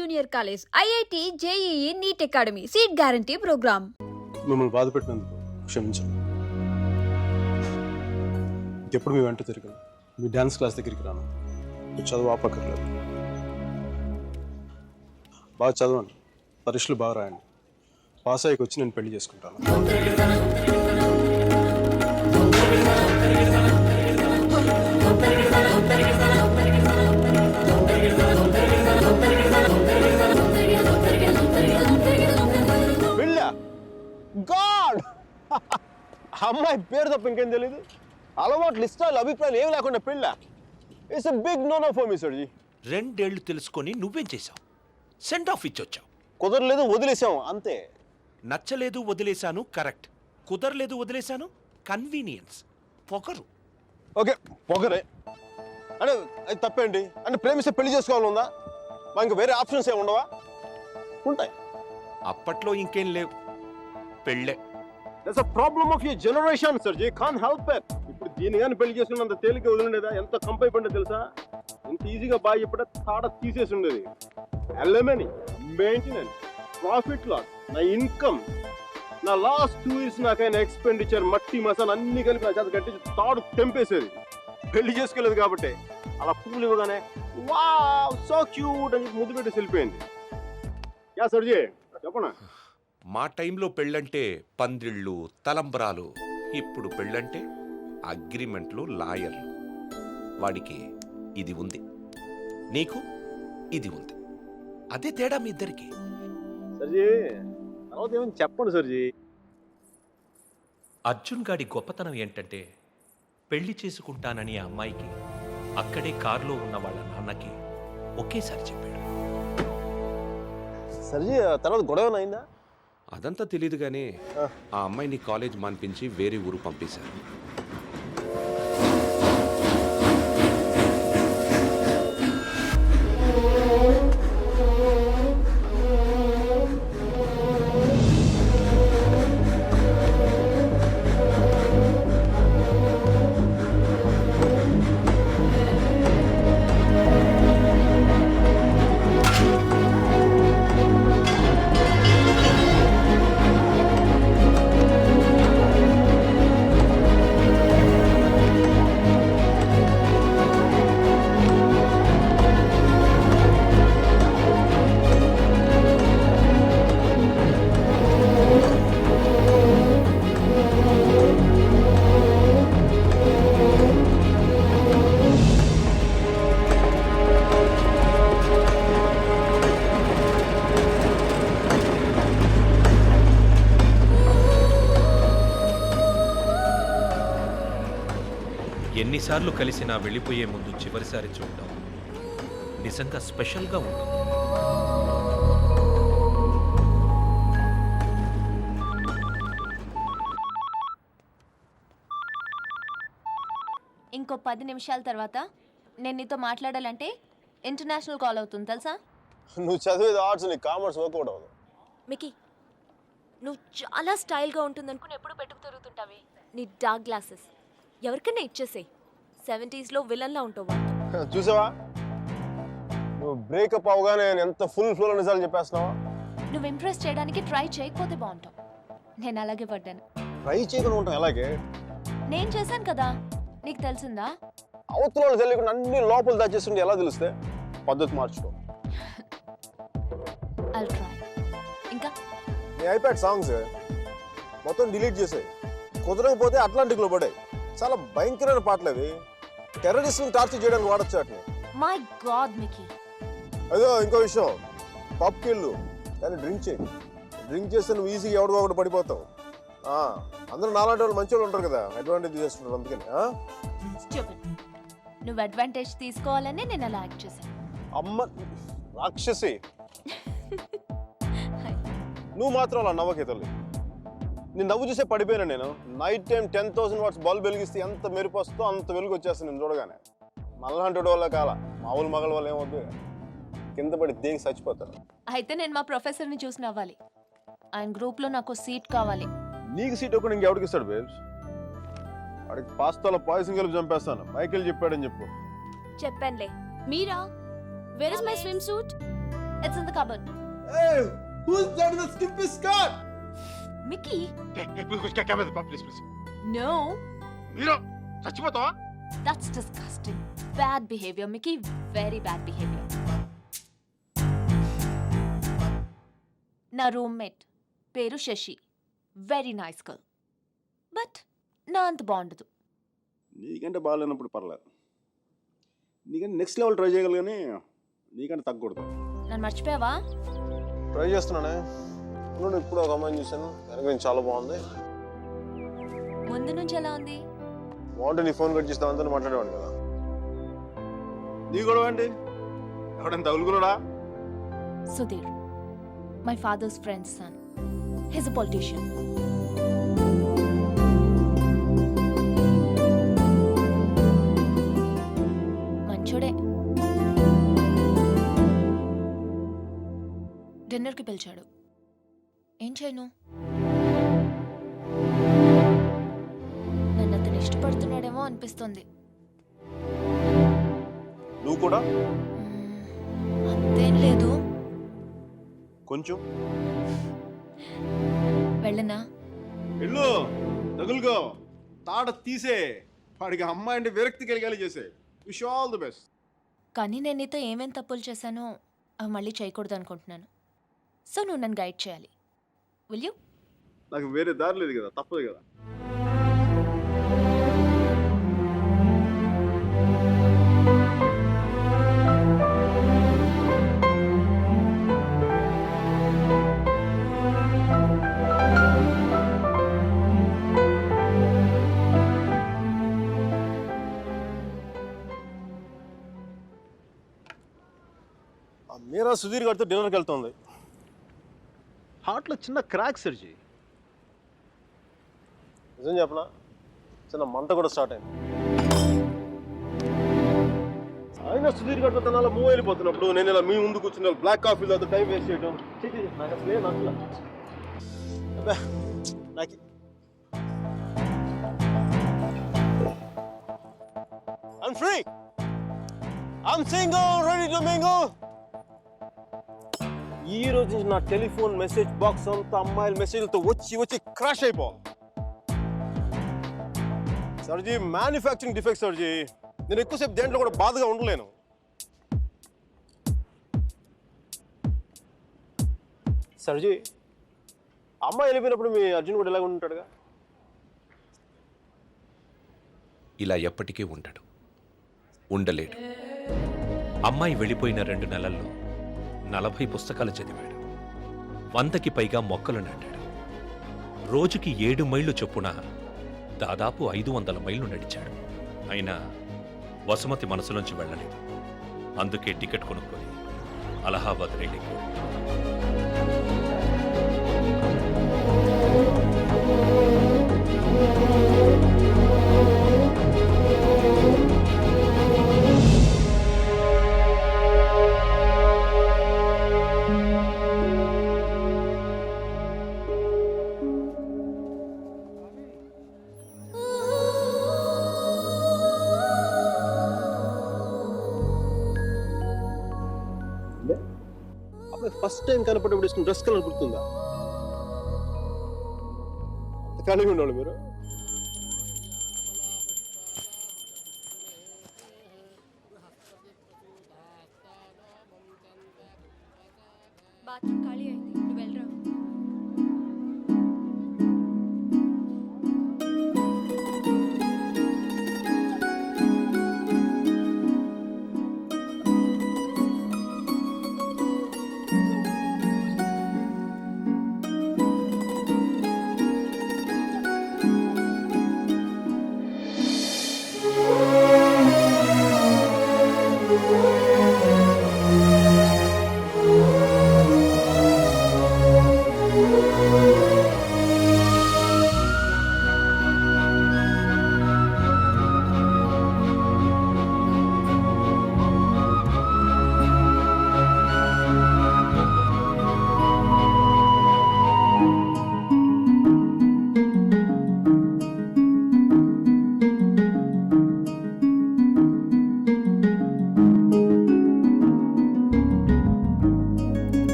Junior college IIT JEE NEET academy seat guarantee program. మిమ్మల్ని బాధ పెట్టినందుకు క్షమించండి. ఎప్పుడు మీ వెంట తిరిగాను. మీ డ్యాన్స్ క్లాస్ దగ్గరికి రాను. చదువు ఆపక్కర్లేదు. బాగా చదవండి. పరీక్షలు బాగా రాయండి. పాస్ అయ్యకి వచ్చి నేను పెళ్ళి చేసుకుంటాను. అమ్మాయి పేరు తప్ప ఇంకేం తెలియదు అలవాట్లు ఇష్టాలు అభిప్రాయాలు ఏం లేకుండా పెళ్ళ? It's big no no for me sir ji రెండేళ్ళు తెలుసుకొని నువ్వేం చేశావు? సెండ్ ఆఫ్ ఇచ్చొచ్చావు. కుదరలేదు వదిలేసాం అంతే. నచ్చలేదు వదిలేశాను కరెక్ట్ కుదరలేదు వదిలేశాను కన్వీనియన్స్ పొగరు. ఓకే పొగరే. అంటే అది తప్పేంటి? అంటే ప్రేమిస్తే పెళ్ళి చేసుకోవాలని ఉందా? మా ఇంకా వేరే ఆప్షన్స్ ఏమి ఉండవా? ఉంటాయి. అప్పట్లో ఇంకేం లేవు. పెళ్ళే. That's a problem of your generation sir సర్జీ can help it ఇప్పుడు దీని కానీ పెళ్ళి చేసుకున్నంత తేలిక వదిలిండేదా? ఎంత కంపై పడిందో తెలుసా ఎంత ఈజీగా బాగా చెప్పడా తాడ తీసేసి ఉండేది ఎల్ఎంఎని మెయింటెనెన్స్ ప్రాఫిట్ లాస్ నా ఇన్కమ్ నా లాస్ట్ టూ ఇయర్స్ నాకైనా ఎక్స్పెండిచర్ మట్టి మసాలా అన్ని కలిపి నా చేత కట్టించి తాడు తెంపేసేది. పెళ్ళి చేసుకోలేదు కాబట్టి అలా పువ్వులు ఇవ్వగానే వా సో క్యూట్ అని ముద్దు పెట్టి వెళ్ళిపోయింది. యా సర్జీ చెప్పనా? మా టైంలో పెళ్ళంటే పందిళ్ళు తలంబరాలు. ఇప్పుడు పెళ్ళంటే అగ్రిమెంట్లు లాయర్లు. వాడికి ఇది ఉంది. నీకు ఇది ఉంది. అదే తేడా మీ ఇద్దరికి. సర్జీ తర్వాత ఏమైనా చెప్పండి సర్జీ. అర్జున్ గాడి గొప్పతనం ఏంటంటే పెళ్ళి చేసుకుంటానని ఆ అమ్మాయికి అక్కడే కారులో ఉన్న వాళ్ళ నాన్నకి ఒకేసారి చెప్పాడు. సర్జీ తర్వాత గొడవ అయిందా అదంతా తెలియదు కానీ ఆ. ఆ అమ్మాయిని కాలేజ్ మాన్పించి వేరే ఊరు పంపేశారు ఎన్నిసార్లు కలిసినా వెళ్ళిపోయే ముందు చివరిసారి చూడటం నిజంగా స్పెషల్గా ఉంటుంది. ఇంకో పది నిమిషాల తర్వాత నేను నీతో మాట్లాడాలంటే ఇంటర్నేషనల్ కాల్ అవుతుంది తెలుసా? నువ్వు చదివేది ఆర్ట్స్ నీకు కామర్స్ వర్కౌట్ అవ్వదు మికి నువ్వు చాలా స్టైల్గా ఉంటుంది అనుకుని ఎప్పుడు పెట్టుకు తిరుగుతుంటావి? నీ డార్క్ గ్లాసెస్ ఎవరికైనా ఇచ్చేసేయ్. సెవెంటీస్లో విలన్లా ఉంటావు. చూసావా? నువ్వు బ్రేకప్ అవగానే నేను ఎంత ఫుల్ ఫ్లో నిజాలు చెప్పేస్తున్నావా? నువ్వు ఇంప్రెస్ చేయడానికి ట్రై చేయకపోతే బాగుంటావు. నేను అలాగే పడ్డాను. ట్రై చేయకుండా ఉంటాం ఎలాగే? నేను చేశాను కదా. నీకు తెలిసిందా? అవతల వాళ్ళు తెలియకుండా అన్ని లోపల దాచేస్తుంటే ఎలా తెలిస్తే? పద్ధతి మార్చుకో. అల్ ట్రై ఇంకా? నీ ఐప్యాడ్ సాంగ్స్ మొత్తం డిలీట్ చేసాయి. కుదరకపోతే అట్లాంటిక్లో పడాయి. చాలా భయంకరమైన పాటలు అవి. టెర్రరిస్ట్ని టార్చర్ చేయడానికి వాడచ్చు వాటిని. మై గాడ్ మికీ అదో ఇంకో విషయం. పబ్కి వెళ్ళు కానీ డ్రింక్ చేయి. డ్రింక్ చేస్తే నువ్వు ఈజీగా ఎవడో ఒకటి పడిపోతావు. ఆ, అందరూ నాలాంటి వాళ్ళు మంచి వాళ్ళు ఉంటారు కదా. అడ్వాంటేజ్ చేసుకుంటారు అందుకని ఆ? నువ్వు అడ్వాంటేజ్ తీసుకోవాలని నేను అలా యాక్ట్ చేశాను. అమ్మ రాక్షసి. నువ్వు మాత్రం అలా నవ్వకే తల్లి. నేను నవ్వు చూసే పడిపోయాను నేను. Night time ten thousand watts bulb వెలిగిస్తే ఎంత మెరుపు వస్తుందో అంత వెలుగు వచ్చేస్తుంది నేను చూడగానే. మళ్ళంటి వల్ల కాల మామూలు మగల వల్ల ఏమవుద్ది కింద పడి దేనికి చచ్చిపోతారు? అయితే నేను మా ప్రొఫెసర్ని చూసి నవ్వాలి. ఆయన గ్రూప్లో నాకు సీట్ కావాలి. నీకు సీట్ ఒకటి ఇంకెవడికి ఇస్తాడు బేబ్స్ వాడికి పాస్తాలో పాయసం కలిపి చంపేస్తాను. మైకేల్ చెప్పాడని చెప్పు. చెప్పానులే. Meera? Where is my swim It's in the cupboard. Hey, who's that in the skimpy skirt? Please No. మీరు చచ్చిపోతావా? That's disgusting. Bad behavior, Mickey. Very bad behavior. నా రూమ్మేట్ పేరు Shashi. Very nice girl but నా అంత బాగుండదు. నీకంటే బాగాలేనప్పుడు పర్లేదు. నీకంటే నెక్స్ట్ లెవెల్ ట్రై చేయగలరు కానీ నీకంటే తగ్గకూడదు. నన్ను మర్చిపోయావా? ట్రై చేస్తున్నానే. ఇప్పుడు ఇప్పుడు ఒక అమ్మాయిని చూశాను. వెనక నుంచి చాలా బాగుంది. ముందు నుంచి ఎలా ఉంది? బాగుంటే నీ ఫోన్ కట్ చేసి దాంతో మాట్లాడేవాడు కదా. నీ గొడవ అండి ఎవడైనా తగులుకున్నాడా? Sudheer my father's friend's son he's a politician మంచోడే. డిన్నర్కి పిలిచాడు. ఏం చేయను నన్ను అతను ఇష్టపడుతున్నాడేమో అనిపిస్తుంది. నువ్వు కూడా? అంతేం లేదు. కొంచెం. వెళ్ళనా? వెళ్ళు తగులుకో. తాడ తీసే. వాడికి అమ్మాయి అంటే విరక్తి కలిగేలా చేసే. విష్ ఆల్ ది బెస్ట్ కానీ నేను నీతో ఏమేం తప్పులు చేశానో అవి మళ్ళీ చేయకూడదు అనుకుంటున్నాను. సో నువ్వు నన్ను గైడ్ చేయాలి. విల్ యూ నాకు వేరే దారి లేదు కదా తప్పదు కదా. మీరా సుధీర్ గారితో డిన్నర్కి వెళ్తుంది. హార్ట్లో చిన్న క్రాక్ సర్జీ నిజం చెప్పనా చిన్న మంట కూడా స్టార్ట్ అయింది అయినా సుధీర్ గడితో తన మూవ్ వెళ్ళిపోతున్నప్పుడు నేను ఇలా మీ ముందు కూర్చున్న బ్లాక్ కాఫీ తాగుతూ టైం వేస్ట్ చేయడం నాకు అసలు ఏం నచ్చలే. నాకు I'm free. I'm single, ready to mingle. ఈ రోజు నుంచి నా టెలిఫోన్ మెసేజ్ బాక్స్ అంతా అమ్మాయిల మెసేజ్లతో వచ్చి వచ్చి క్రాష్ అయిపో. సర్జీ మ్యానుఫ్యాక్చరింగ్ డిఫెక్ట్ సర్జీ. నేను ఎక్కువసేపు దేంట్లో కూడా బాధగా ఉండలేను. సర్జీ అమ్మాయి వెళ్ళిపోయినప్పుడు మీ అర్జున్ కూడా ఇలాగ ఉంటాడుగా ఇలా ఎప్పటికీ ఉండడు. ఉండలేడు. అమ్మాయి వెళ్ళిపోయిన రెండు నెలల్లో నలభై పుస్తకాలు చదివాడు. వందకి పైగా మొక్కలు నాటాడు. రోజుకి ఏడు మైళ్ళు చొప్పున దాదాపు ఐదు వందల మైళ్ళు నడిచాడు. అయినా వసుమతి మనసులోంచి వెళ్ళలేదు. అందుకే టికెట్ కొనుక్కొని అలహాబాద్ రైలుకి టైం కనపడేప్పుడు వేసుకున్న డ్రెస్ కలర్ గుర్తుందా కలిగి ఉండాలి మీరు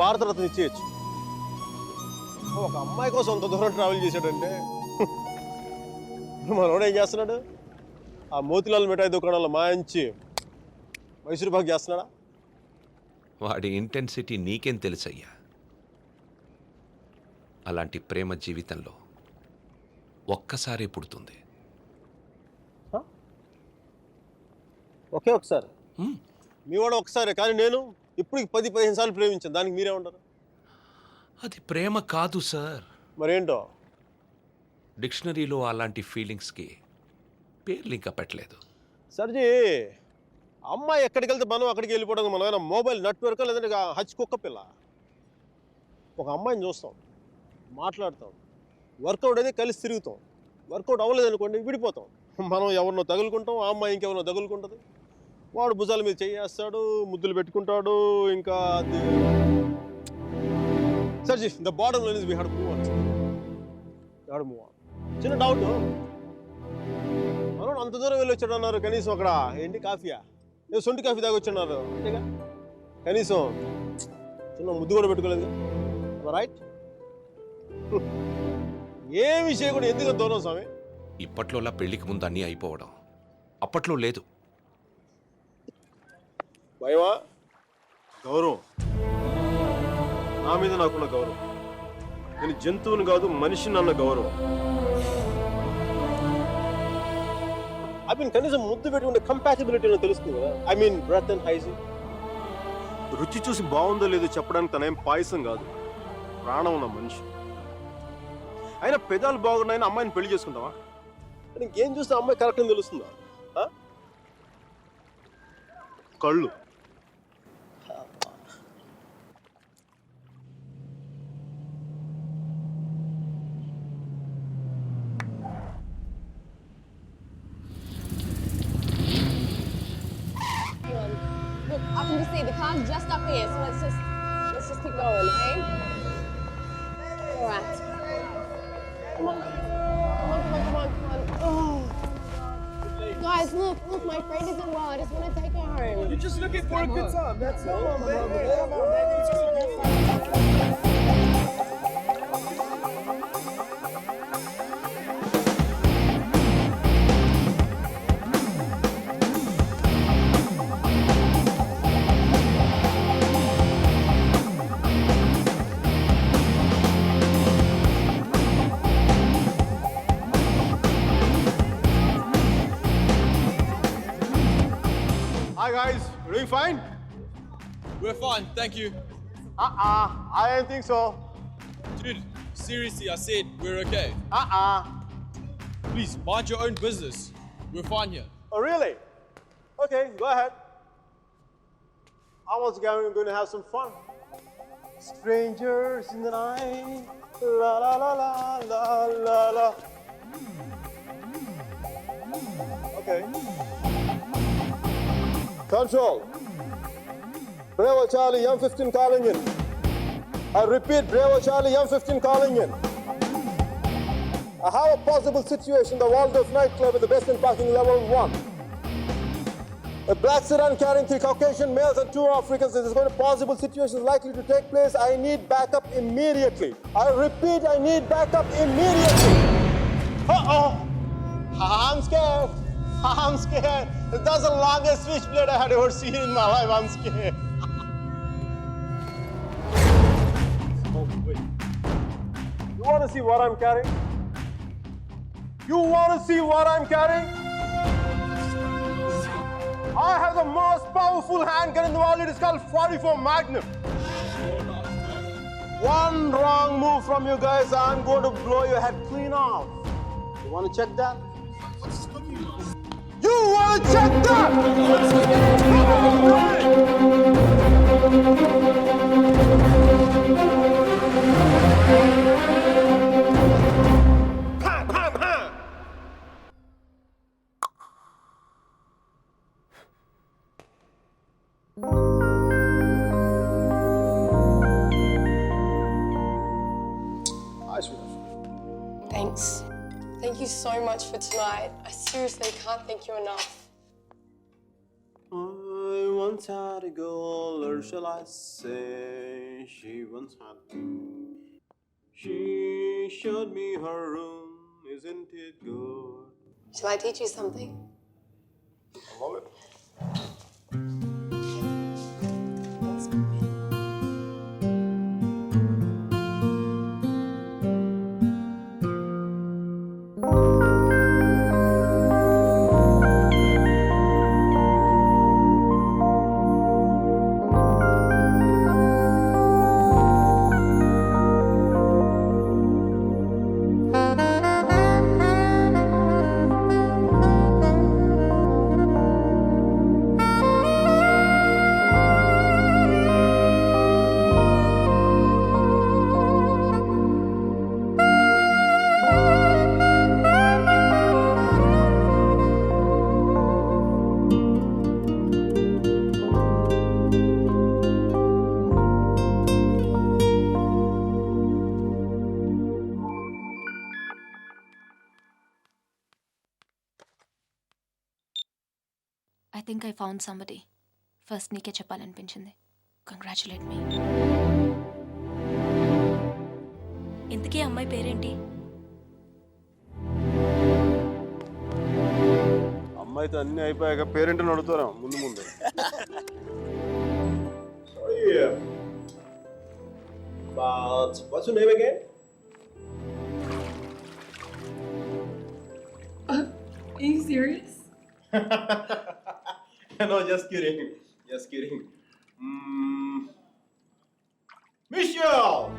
భారతరత్న ఇచ్చేయచ్చు. ఒక అమ్మాయి కోసం అంత దూరం ట్రావెల్ చేశాడంటే? మనోడు ఏం చేస్తున్నాడు? ఆ మోతిలాల్ మిఠాయి దుకాణంలో మాయించి మైసూర్ బాగ్ చేస్తున్నాడా? వాడి ఇంటెన్సిటీ నీకేం తెలుసయ్యా? అలాంటి ప్రేమ జీవితంలో ఒక్కసారి పుడుతుంది. ఒకే ఒకసారి. మీ వాడు ఒకసారి కానీ నేను ఇప్పటికి పది పదిహేను సార్లు ప్రేమించాను. దానికి మీరే ఉంటారు అది ప్రేమ కాదు సార్. మరేంటో? డిక్షనరీలో అలాంటి ఫీలింగ్స్కి పేర్లు ఇంకా పెట్టలేదు. సర్జీ అమ్మాయి ఎక్కడికి వెళ్తే మనం అక్కడికి వెళ్ళిపోవడం మనం ఏమైనా మొబైల్ నెట్వర్క్ లేదంటే హచ్ కుక్క పిల్ల? ఒక అమ్మాయిని చూస్తాం మాట్లాడతాం వర్కౌట్ అయితే కలిసి తిరుగుతాం. వర్కౌట్ అవ్వలేదు అనుకోండి విడిపోతాం. మనం ఎవరినో తగులుకుంటాం ఆ అమ్మాయి ఇంకెవరినో తగులుకుంటుంది. వాడు భుజాల మీద చేయేస్తాడు ముద్దులు పెట్టుకుంటాడు ఇంకా అది. Sir ji the bottom line is we had move on move on చిన్న డౌట్ మనోడు అంత దూరం వెళ్ళి వచ్చాడు అన్నారు కనీసం అక్కడ ఏంటి కాఫీయా? నేను సొంటి కాఫీ దాకా వచ్చున్నారు అంతేగా? కనీసం చిన్న ముద్దు కూడా పెట్టుకోలేదు. రైట్ ఏమి కూడా ఎందుకు దూరం స్వామి? ఇప్పట్లోలా పెళ్ళికి ముందు అన్నీ అయిపోవడం. అప్పట్లో లేదు. భయమా? గౌరవం. నా మీద నాకున్న గౌరవం. నేను జంతువుని కాదు మనిషిని అన్న గౌరవం. ఐ మీన్ కనీసం ముద్దు పెట్టుకుంటే కంపాసిబిలిటీ తెలుస్తుంది కదా. I mean breath and hygiene రుచి చూసి బాగుందో లేదో చెప్పడానికి తనేం పాయసం కాదు. ప్రాణం ఉన్న మనిషి. అయినా పెదాలు బాగున్నాయని అమ్మాయిని పెళ్ళి చేసుకుంటావా? ఇంకేం చూస్తే అమ్మాయి కరెక్ట్ అని తెలుస్తుందా? కళ్ళు. Can just see the car's just up here, so let's just let's just keep going, okay? All right. Come on, come on, come on, come on, come on. Oh. Guys, look, look, my friend isn't well. I just want to take her home. You're just looking for a good time. That's all. Fine, thank you. Uh-uh, I don't think so. Dude, seriously, I said we're okay. Uh-uh. Please, mind your own business. We're fine here. Oh really? Okay, go ahead. I was going, going to have some fun. Strangers in the night, la la la la la la la. Okay. Control. Bravo Charlie, M15 calling in. I repeat, Bravo Charlie, M15 calling in. I have a possible situation, the Waldorf nightclub in the basement parking level one. A black sedan carrying three Caucasian males and two Africans. This is going to possible situation likely to take place. I need backup immediately. I repeat, I need backup immediately. Uh-oh. I'm scared. I'm scared. That's the longest switchblade I had ever seen in my life. I'm scared. You want to see what I'm carrying? You want to see what I'm carrying? I have the most powerful handgun in the world. It is called 44 Magnum. One wrong move from you guys, I'm going to blow your head clean off. You want to check that? You want to check that? Much for tonight. I seriously can't thank you enough. I once had a girl, or shall I say, she once had me. She showed me her room, isn't it good? Shall I teach you something? I love it. Found somebody first నీకే చెప్పాలనిపించింది. Congratulate మీ ఇంతకీ అమ్మాయి పేరేంటి? అమ్మాయితో అన్ని అయిపోయాక parent అడుగుతారా? ముందు ముందు. But what's your name again? Are you serious? just kidding. Just kidding. Mm. Michelle!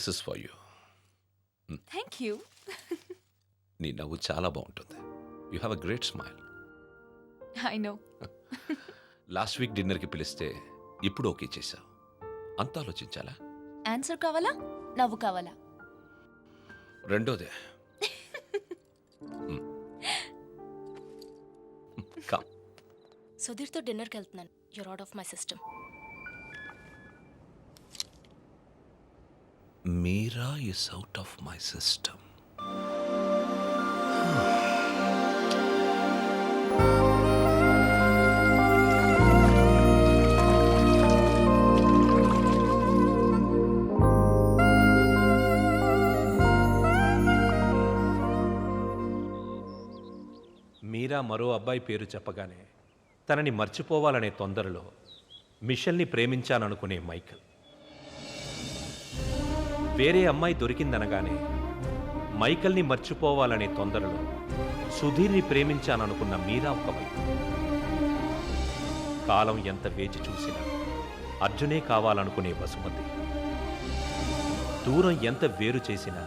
This is for you thank you నీ నవ్వు చాలా బాగుంటుంది. You have a great smile I know last week డిన్నర్కి పిలిస్తే ఇప్పుడు ఓకే చేశావు. అంత ఆలోచించాలా? ఆన్సర్ కావాలా? నవ్వు కావాలా? రెండోదే. కా సుధీర్తో డిన్నర్కి వెళ్తున్నాను. You're out of my system Meera is out of my system Meera మరో అబ్బాయి పేరు చెప్పగానే తనని మర్చిపోవాలనే తొందరలో మిషల్ని ప్రేమించాననుకునే మైకల్. వేరే అమ్మాయి దొరికిందనగానే మైకల్ని మర్చిపోవాలనే తొందరలో సుధీర్ని ప్రేమించాననుకున్న మీరా ఒకవైపు కాలం ఎంత వేచి చూసినా అర్జునే కావాలనుకునే వసుమతి. దూరం ఎంత వేరు చేసినా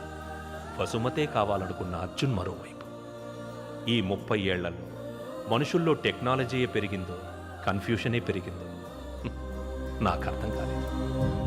వసుమతే కావాలనుకున్న అర్జున్ మరోవైపు. ఈ ముప్పై ఏళ్ళలో మనుషుల్లో టెక్నాలజీయే పెరిగిందో కన్ఫ్యూషనే పెరిగిందో నాకు అర్థం కాలేదు.